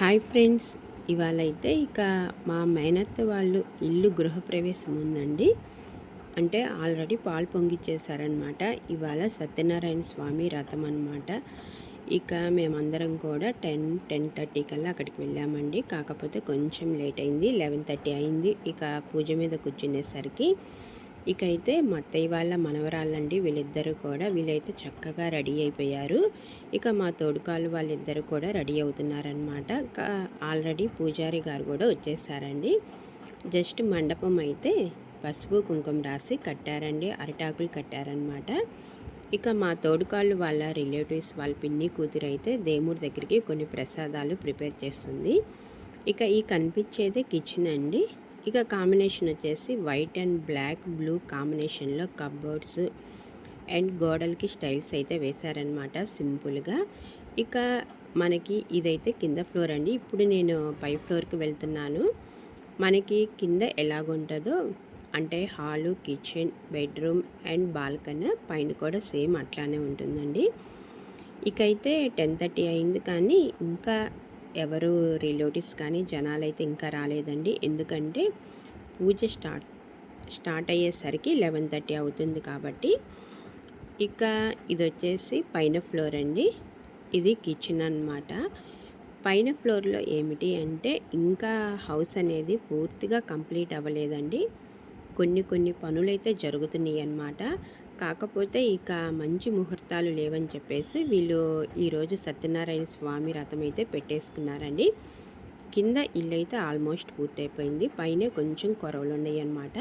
Hi friends ఇవాళ అయితే ఇక మా మేనత్త వాళ్ళు ఇల్లు గృహప్రవేశం ఉందండి అంటే ఆల్రెడీ పాలు పొంగిచ్చేసారనమాట ఇవాళ సత్యనారాయణ స్వామి రథం అనమాట ఇక మేమందరం కూడా టెన్ టెన్ థర్టీ కల్లా అక్కడికి వెళ్ళామండి. కాకపోతే కొంచెం లేట్ అయింది లెవెన్ థర్టీ అయింది. ఇక పూజ మీద కూర్చునేసరికి ఇక అయితే మా అత్తయ్య వాళ్ళ మనవరాళ్ళండి వీళ్ళిద్దరూ కూడా వీళ్ళైతే చక్కగా రెడీ అయిపోయారు. ఇక మా తోడుకాలు వాళ్ళిద్దరూ కూడా రెడీ అవుతున్నారనమాట ఆల్రెడీ పూజారి గారు కూడా వచ్చేసారండి. జస్ట్ మండపం అయితే పసుపు కుంకుమ రాసి కట్టారండి. అరిటాకులు కట్టారనమాట ఇక మా తోడుకాళ్ళు వాళ్ళ రిలేటివ్స్ వాళ్ళ పిన్ని కూతురు అయితే దేవుడి దగ్గరికి కొన్ని ప్రసాదాలు ప్రిపేర్ చేస్తుంది. ఇక ఈ కనిపించేదే కిచెన్ అండి. ఇక కాంబినేషన్ వచ్చేసి వైట్ అండ్ బ్లాక్ బ్లూ కాంబినేషన్లో కబ్బోర్డ్స్ అండ్ గోడలకి స్టైల్స్ అయితే వేశారనమాట సింపుల్గా ఇక మనకి ఇదైతే కింద ఫ్లోర్ అండి. ఇప్పుడు నేను పై ఫ్లోర్కి వెళ్తున్నాను. మనకి కింద ఎలాగుంటుందో అంటే hall kitchen bedroom and balcony పైన కూడా సేమ్ అట్లానే ఉంటుందండి. ఇకైతే టెన్ థర్టీ అయింది కానీ ఇంకా ఎవరు రిలేటివ్స్ కానీ జనాలు అయితే ఇంకా రాలేదండి. ఎందుకంటే పూజ స్టార్ట్ స్టార్ట్ అయ్యేసరికి లెవెన్ థర్టీ అవుతుంది కాబట్టి ఇక ఇది వచ్చేసి పైన ఫ్లోర్ అండి. ఇది కిచెన్ అనమాట పైన ఫ్లోర్లో ఏమిటి అంటే ఇంకా హౌస్ అనేది పూర్తిగా కంప్లీట్ అవ్వలేదండి. కొన్ని కొన్ని పనులైతే జరుగుతున్నాయి అన్నమాట కాకపోతే ఇక మంచి ముహూర్తాలు లేవని చెప్పేసి వీళ్ళు ఈరోజు సత్యనారాయణ స్వామి రథం అయితే పెట్టేసుకున్నారండి. కింద ఇల్లు అయితే ఆల్మోస్ట్ పూర్తయిపోయింది. పైన కొంచెం కొరవలు ఉన్నాయి అన్నమాట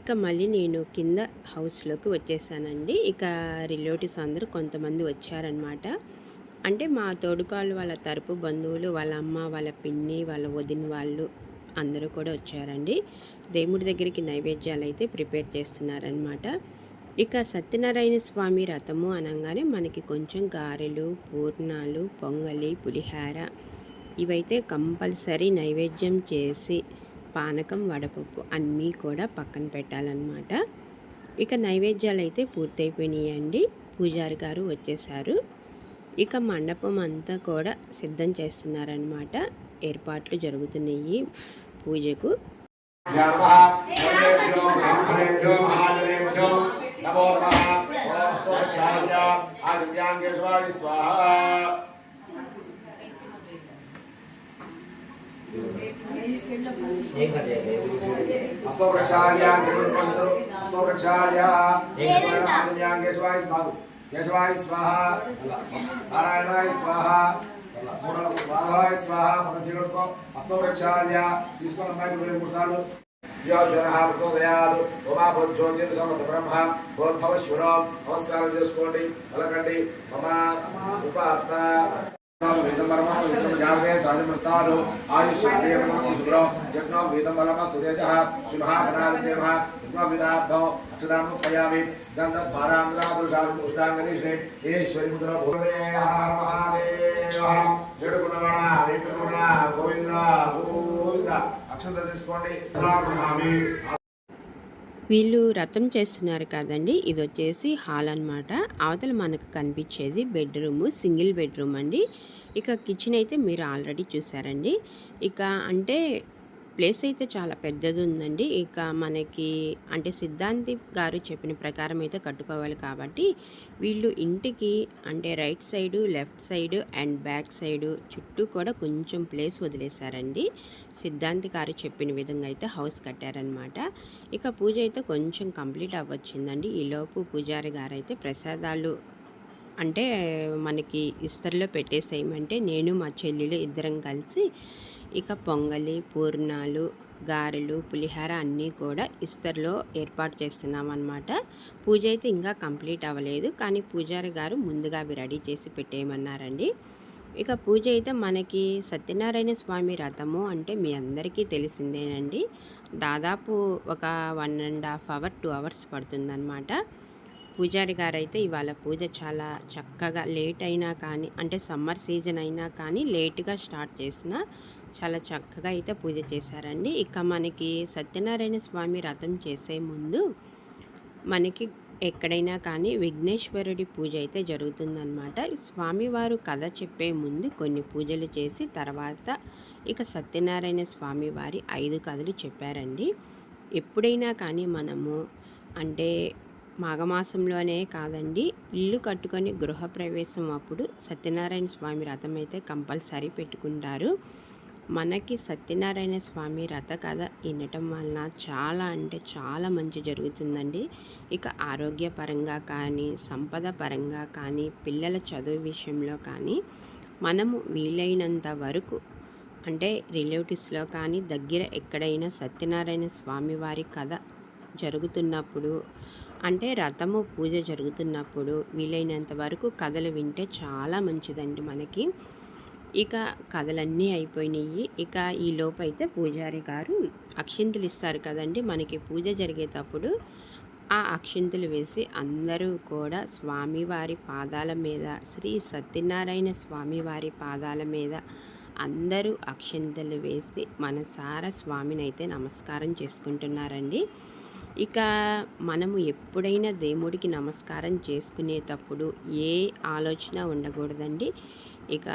ఇక మళ్ళీ నేను కింద హౌస్లోకి వచ్చేసానండి. ఇక రిలేటివ్స్ అందరూ కొంతమంది వచ్చారనమాట అంటే మా తోడుకాళ్ళు వాళ్ళ తరపు బంధువులు వాళ్ళ అమ్మ వాళ్ళ పిన్ని వాళ్ళ వదిన వాళ్ళు అందరూ కూడా వచ్చారండి. దేవుడి దగ్గరికి నైవేద్యాలు అయితే ప్రిపేర్ చేస్తున్నారనమాట ఇక సత్యనారాయణ స్వామి రథము అనగానే మనకి కొంచెం గారెలు పూర్ణాలు పొంగలి పులిహార ఇవైతే కంపల్సరీ నైవేద్యం చేసి పానకం వడపప్పు అన్నీ కూడా పక్కన పెట్టాలన్నమాట. ఇక నైవేద్యాలు అయితే పూర్తయిపోయినాయండి. పూజారి గారు వచ్చేసారు. ఇక మండపం అంతా కూడా సిద్ధం చేస్తున్నారనమాట ఏర్పాట్లు జరుగుతున్నాయి పూజకు. నమో ఆదివ్యాంగేశ్వరాయ స్వాహ అస్తో ప్రక్షాళ్య చతుర్పంతు అస్తో ప్రక్షాళ్య ఆదివ్యాంగేశ్వరాయ స్వాహ కేశవాయ స్వాహ నారాయణాయ స్వాహ మాధవాయ స్వాహ మనం చిరుడుకో అస్తో ప్రక్షాళ్య తీసుకున్న అమ్మాయి మూడు సార్లు యోజన ప్రచోదయాలు ఉమాభోజ్యోతిర్ సమర్థ బ్రహ్మ భోద్భవశ్వరం నమస్కారం చేసుకోండి పలకండి మమ ఉపార్త ఆయుష్ శుభ్రం యజ్ఞం అక్షరాముపయామి ఈశ్వరి ముద్ర భూమే హర మహాదేవ గోవింద అక్షంత తీసుకోండి. వీళ్ళు రథం చేస్తున్నారు కదండి. ఇది వచ్చేసి హాల్ అనమాట అవతల మనకు కనిపించేది బెడ్రూమ్ సింగిల్ బెడ్రూమ్ అండి. ఇక కిచెన్ అయితే మీరు ఆల్రెడీ చూసారండి. ఇక అంటే ప్లేస్ అయితే చాలా పెద్దది ఉందండి. ఇక మనకి అంటే సిద్ధాంతి గారు చెప్పిన ప్రకారం అయితే కట్టుకోవాలి కాబట్టి వీళ్ళు ఇంటికి అంటే right side left side and back side చుట్టూ కూడా కొంచెం ప్లేస్ వదిలేశారండి. సిద్ధాంతి గారు చెప్పిన విధంగా అయితే హౌస్ కట్టారనమాట ఇక పూజ అయితే కొంచెం కంప్లీట్ అవ్వచ్చిందండి. ఈలోపు పూజారి గారు అయితే ప్రసాదాలు అంటే మనకి ఇస్తర్లో పెట్టేసేయమంటే నేను మా చెల్లెలు ఇద్దరం కలిసి ఇక పొంగలి పూర్ణాలు గారెలు పులిహార అన్నీ కూడా ఇస్తర్లో ఏర్పాటు చేస్తున్నాం అనమాట పూజ అయితే ఇంకా కంప్లీట్ అవ్వలేదు. కానీ పూజారి గారు ముందుగా అవి రెడీ చేసి పెట్టేయమన్నారండి. ఇక పూజ అయితే మనకి సత్యనారాయణ స్వామి రథము అంటే మీ అందరికీ తెలిసిందేనండి. దాదాపు ఒక one and half hour two hours పడుతుందన్నమాట. పూజారి గారు అయితే ఇవాళ పూజ చాలా చక్కగా లేట్ అయినా కానీ అంటే సమ్మర్ సీజన్ అయినా కానీ లేట్గా స్టార్ట్ చేసిన చాలా చక్కగా అయితే పూజ చేశారండి. ఇక మనకి సత్యనారాయణ స్వామి రథం చేసే ముందు మనకి ఎక్కడైనా కానీ విఘ్నేశ్వరుడి పూజ అయితే జరుగుతుందన్నమాట. స్వామివారు కథ చెప్పే ముందు కొన్ని పూజలు చేసి తర్వాత ఇక సత్యనారాయణ స్వామి వారి ఐదు కథలు చెప్పారండి. ఎప్పుడైనా కానీ మనము అంటే మాఘమాసంలోనే కాదండి ఇల్లు కట్టుకొని గృహప్రవేశం అప్పుడు సత్యనారాయణ స్వామి రథం అయితే కంపల్సరీ పెట్టుకుంటారు. మనకి సత్యనారాయణ స్వామి రథ కథ వినటం వలన చాలా అంటే చాలా మంచి జరుగుతుందండి. ఇక ఆరోగ్యపరంగా కానీ సంపద పరంగా కానీ పిల్లల చదువు విషయంలో కానీ మనము వీలైనంత వరకు అంటే రిలేటివ్స్లో కానీ దగ్గర ఎక్కడైనా సత్యనారాయణ స్వామి వారి కథ జరుగుతున్నప్పుడు అంటే రథము పూజ జరుగుతున్నప్పుడు వీలైనంత వరకు కథలు వింటే చాలా మంచిదండి మనకి. ఇక కథలన్నీ అయిపోయినాయి. ఇక ఈ లోపైతే పూజారి గారు అక్షింతలు ఇస్తారు కదండి. మనకి పూజ జరిగేటప్పుడు ఆ అక్షింతలు వేసి అందరూ కూడా స్వామివారి పాదాల మీద శ్రీ సత్యనారాయణ స్వామివారి పాదాల మీద అందరూ అక్షింతలు వేసి మనసార స్వామిని అయితే నమస్కారం చేసుకుంటున్నారండి. ఇక మనము ఎప్పుడైనా దేవుడికి నమస్కారం చేసుకునేటప్పుడు ఏ ఆలోచన ఉండకూడదండి. ఇక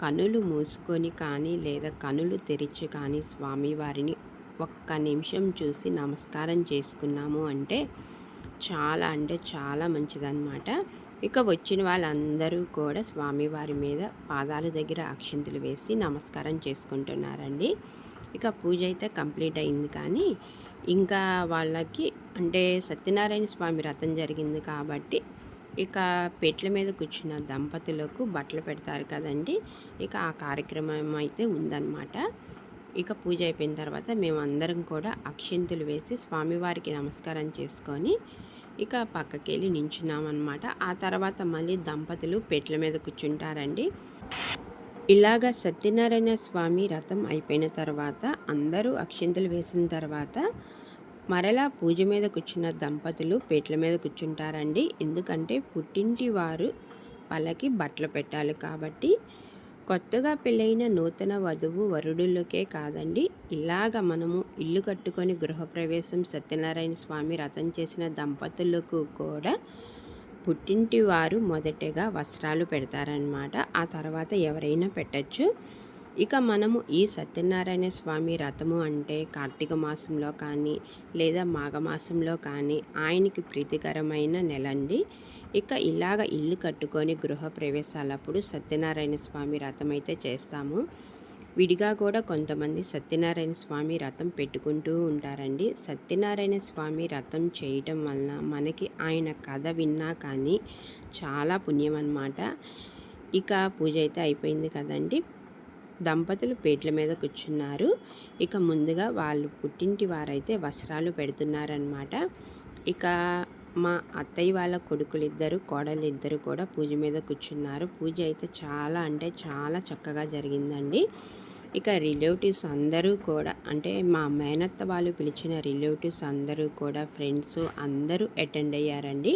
కనులు మూసుకొని కానీ లేదా కనులు తెరిచి కానీ స్వామివారిని ఒక్క నిమిషం చూసి నమస్కారం చేసుకున్నాము అంటే చాలా అంటే చాలా మంచిదన్నమాట. ఇక వచ్చిన వాళ్ళందరూ కూడా స్వామివారి మీద పాదాల దగ్గర అక్షంతులు వేసి నమస్కారం చేసుకుంటున్నారండి. ఇక పూజ అయితే కంప్లీట్ అయింది కానీ ఇంకా వాళ్ళకి అంటే సత్యనారాయణ స్వామి రథం జరిగింది కాబట్టి ఇక పెట్ల మీద కూర్చున్న దంపతులకు బట్టలు పెడతారు కదండి. ఇక ఆ కార్యక్రమం అయితే ఉందన్నమాట. ఇక పూజ అయిపోయిన తర్వాత మేము అందరం కూడా అక్షింతలు వేసి స్వామివారికి నమస్కారం చేసుకొని ఇక పక్కకి వెళ్ళి నించున్నామన్నమాట. ఆ తర్వాత మళ్ళీ దంపతులు పెట్ల మీద కూర్చుంటారండి. ఇలాగ సత్యనారాయణ స్వామి రథం అయిపోయిన తర్వాత అందరూ అక్షింతలు వేసిన తర్వాత మరలా పూజ మీద కూర్చున్న దంపతులు పేట్ల మీద కూర్చుంటారండి. ఎందుకంటే పుట్టింటి వారు వాళ్ళకి బట్టలు పెట్టాలి కాబట్టి కొత్తగా పెళ్ళైన నూతన వధువు వరుడులకే కాదండి. ఇలాగ మనము ఇల్లు కట్టుకొని గృహప్రవేశం సత్యనారాయణ స్వామి రథం చేసిన దంపతులకు కూడా పుట్టింటి వారు మొదటగా వస్త్రాలు పెడతారనమాట ఆ తర్వాత ఎవరైనా పెట్టచ్చు. ఇక మనము ఈ సత్యనారాయణ స్వామి రథము అంటే కార్తీక మాసంలో కానీ లేదా మాఘమాసంలో కానీ ఆయనకి ప్రీతికరమైన నెల అండి ఇక ఇలాగ ఇల్లు కట్టుకొని గృహ ప్రవేశాలప్పుడు సత్యనారాయణ స్వామి రథం అయితే చేస్తాము. విడిగా కూడా కొంతమంది సత్యనారాయణ స్వామి రథం పెట్టుకుంటూ ఉంటారండి. సత్యనారాయణ స్వామి రథం చేయటం వలన మనకి ఆయన కథ విన్నా కానీ చాలా పుణ్యం అన్నమాట ఇక పూజ అయితే అయిపోయింది కదండి. దంపతులు పేట్ల మీద కూర్చున్నారు. ఇక ముందుగా వాళ్ళు పుట్టింటి వారైతే వస్త్రాలు పెడుతున్నారనమాట ఇక మా అత్తయ్య వాళ్ళ కొడుకులు ఇద్దరు కోడలు ఇద్దరు కూడా పూజ మీద కూర్చున్నారు. పూజ అయితే చాలా అంటే చాలా చక్కగా జరిగిందండి. ఇక రిలేటివ్స్ అందరూ కూడా అంటే మా మేనత్త వాళ్ళు పిలిచిన రిలేటివ్స్ అందరూ కూడా ఫ్రెండ్స్ అందరూ అటెండ్ అయ్యారండి.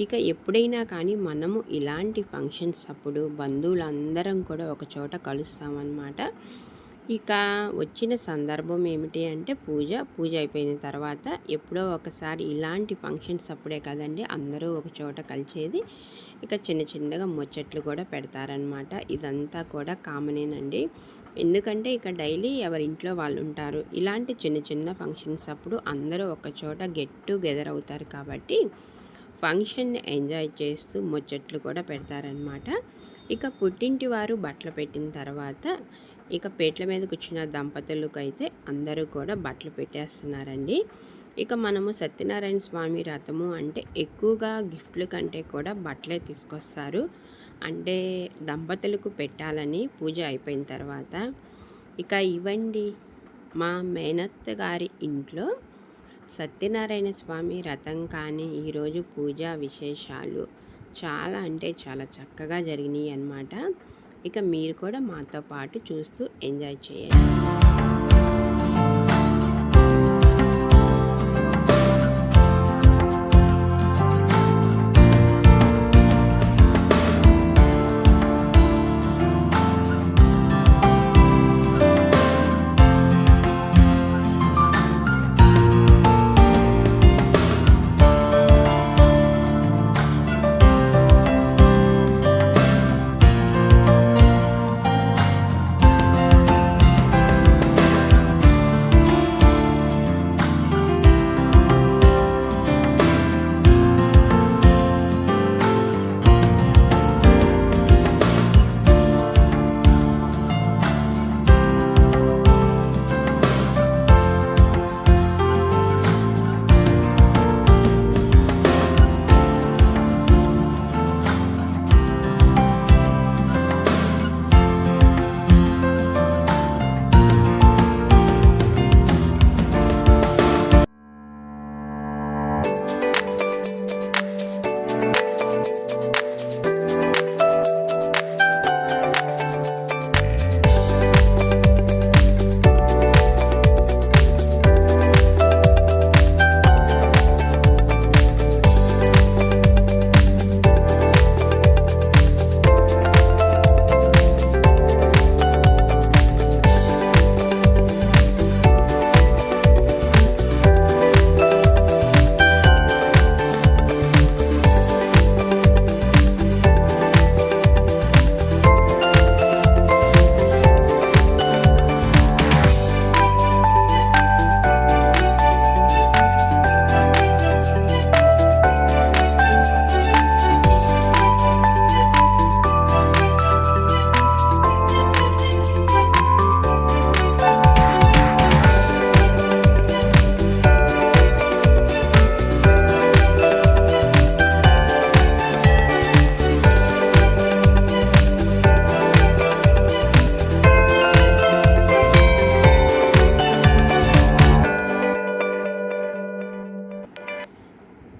ఇక ఎప్పుడైనా కానీ మనము ఇలాంటి ఫంక్షన్స్ అప్పుడు బంధువులందరం కూడా ఒక చోట కలుస్తామన్నమాట. ఇక వచ్చిన సందర్భం ఏమిటి అంటే పూజ పూజ అయిపోయిన తర్వాత ఎప్పుడో ఒకసారి ఇలాంటి ఫంక్షన్స్ అప్పుడే కదండి అందరూ ఒక చోట కలిసేది. ఇక చిన్న చిన్నగా ముచ్చట్లు కూడా పెడతారనమాట ఇదంతా కూడా కామనేనండి. ఎందుకంటే ఇక డైలీ ఎవరి ఇంట్లో వాళ్ళు ఉంటారు ఇలాంటి చిన్న చిన్న ఫంక్షన్స్ అప్పుడు అందరూ ఒక చోట గెట్ టుగెదర్ అవుతారు కాబట్టి ఫంక్షన్ని ఎంజాయ్ చేస్తూ ముచ్చట్లు కూడా పెడతారనమాట ఇక పుట్టింటి వారు బట్టలు పెట్టిన తర్వాత ఇక పేట్ల మీద కూర్చున్న దంపతులకు అయితే అందరూ కూడా బట్టలు పెట్టేస్తున్నారండి. ఇక మనము సత్యనారాయణ స్వామి రథము అంటే ఎక్కువగా గిఫ్ట్ల కంటే కూడా బట్టలే తీసుకొస్తారు. అంటే దంపతులకు పెట్టాలని పూజ అయిపోయిన తర్వాత ఇక ఇవ్వండి మా మేనత్త గారి ఇంట్లో సత్యనారాయణ స్వామి రథం కానీ ఈరోజు పూజా విశేషాలు చాలా అంటే చాలా చక్కగా జరిగినాయి అన్నమాట. ఇక మీరు కూడా మాతో పాటు చూస్తూ ఎంజాయ్ చేయండి.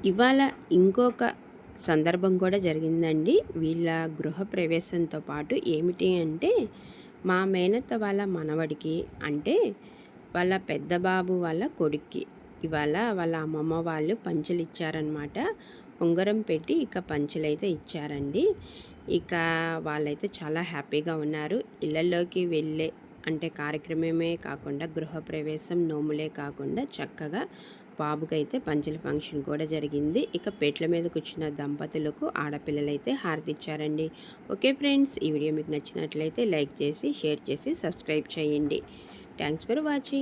ఇవాళ ఇంకొక సందర్భం కూడా జరిగిందండి. వీళ్ళ గృహ ప్రవేశంతో పాటు ఏమిటి అంటే మా మేనత్త వాళ్ళ మనవడికి అంటే వాళ్ళ పెద్ద బాబు వాళ్ళ కొడుక్కి. ఇవాళ వాళ్ళ అమ్మమ్మ వాళ్ళు పంచులు ఇచ్చారనమాట ఉంగరం పెట్టి ఇక పంచులు అయితే ఇచ్చారండి. ఇక వాళ్ళైతే చాలా హ్యాపీగా ఉన్నారు. ఇళ్ళల్లోకి వెళ్ళే అంటే కార్యక్రమమే కాకుండా గృహప్రవేశం నోములే కాకుండా చక్కగా బాబుకైతే పంచుల ఫంక్షన్ కూడా జరిగింది. ఇక పెట్ల మీద కూర్చున్న దంపతులకు ఆడపిల్లలైతే హారతిచ్చారండి. ఓకే ఫ్రెండ్స్ ఈ వీడియో మీకు నచ్చినట్లయితే లైక్ చేసి షేర్ చేసి సబ్స్క్రైబ్ చేయండి. Thanks for watching.